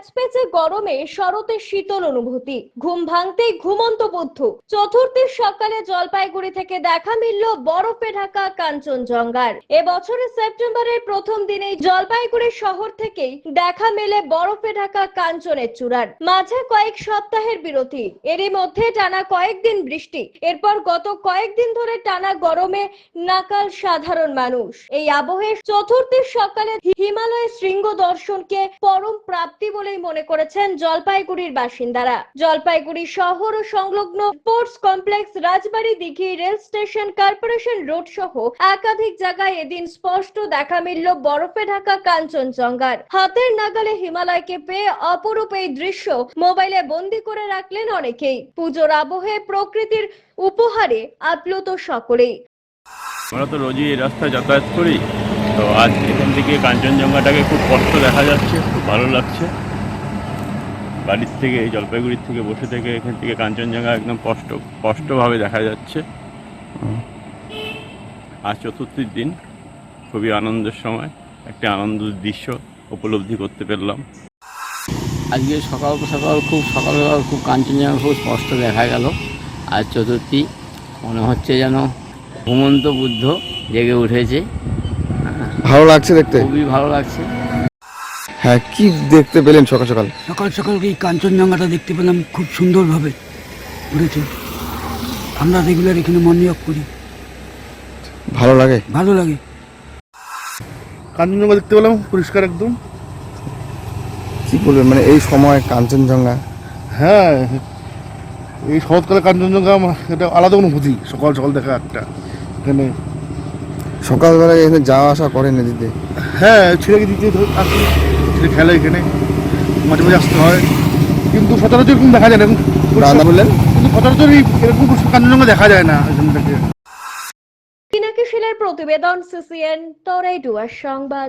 প্যাঁচ পেঁচে গরমে শরতে শীতল অনুভূতি। ঘুম ভাঙতেই ঘুমন্ত বুদ্ধ। চতুর্থীর সকালে জলপাইগুড়ি থেকে দেখা মিলল বরফে ঢাকা কাঞ্চনজঙ্ঘার। এবছরের সেপ্টেম্বরের প্রথম দিনেই জলপাইগুড়ি শহর থেকেই দেখা মেলে বরফে ঢাকা কাঞ্চনের চূড়ার। মাঝে কয়েক সপ্তাহের বিরতি। এরই মধ্যে টানা কয়েকদিন বৃষ্টি। এরপর গত কয়েকদিন ধরে টানা গরমে নাকাল সাধারণ মানুষ। এই আবহে চতুর্থীর সকালে হিমালয়ের শৃঙ্গ দর্শনকে পরম প্রাপ্তি বলেই মনে করেছেন জলপাইগুড়ির বাসিন্দারা। জলপাইগুড়ি শহর ও সংলগ্ন sports complex Rajbari Dighi rail station corporation road সহ একাধিক জায়গায় এদিন স্পষ্ট দেখা মিলল বরফে ঢাকা কাঞ্চনজঙ্ঘার। হাতের নাগালে হিমালয়কে পেয়ে অপরূপ এই দৃশ্য মোবাইলে বন্দি করে রাখলেন অনেকেই। পুজোর আবহে প্রকৃতির উপহারে আপ্লুত সকলেই। আমরা তো রোজই এই রাস্তায় যাতায়াত করি, তো আজ এখান থেকে কাঞ্চনজঙ্ঘাটাকে খুব কষ্ট দেখা যাচ্ছে, খুব ভালো লাগছে। বাড়ির থেকে এই জলপাইগুড়ির থেকে বসে থেকে এখান থেকে কাঞ্চনজঙ্ঘা একদম স্পষ্ট স্পষ্টভাবে দেখা যাচ্ছে। আজ চতুর্থীর দিন খুবই আনন্দের সময় একটি আনন্দের দৃশ্য উপলব্ধি করতে পারলাম। আজকে সকাল সকাল খুব সকালবেলা খুব কাঞ্চনজঙ্ঘা খুব স্পষ্ট দেখা গেল। আজ চতুর্থী মনে হচ্ছে যেন ঘুমন্ত বুদ্ধ জেগে উঠেছে। ভালো লাগছে দেখতে? খুবই ভালো লাগছে। হ্যাঁ কি দেখতে পেলেন সকাল সকাল? সকাল সকাল এই কাঞ্চনজঙ্ঘাটা দেখতে পেলাম খুব সুন্দরভাবে উঠেছে আমরা রেগুলার এখানে মর্নিং করি। ভালো লাগে? ভালো লাগে। কাঞ্চনজঙ্ঘা দেখতে পেলাম পরিষ্কার একদম। কি বলবেন মানে এই সময় কাঞ্চনজঙ্ঘা? হ্যাঁ এই শরৎকালে কাঞ্চনজঙ্ঘা আমার এটা আলাদা অনুভূতি সকাল সকাল দেখা একটা এখানে। সকালবেলায় এখানে যাওয়া আসা করেন নদীতে হ্যাঁ ছেলেকে দিতে আসি। ছেলে খেলে এখানে মাঝে মাঝে আসতে হয়। কিন্তু সচরাচর এরকম দেখা যায় না। এরকম বললেন? কিন্তু সচরাচর এরকম কাঞ্চনজঙ্ঘা দেখা যায় না এখান থেকে। পিনাকি শিলের প্রতিবেদন সিসিএন তরাই ডুয়ার সংবাদ।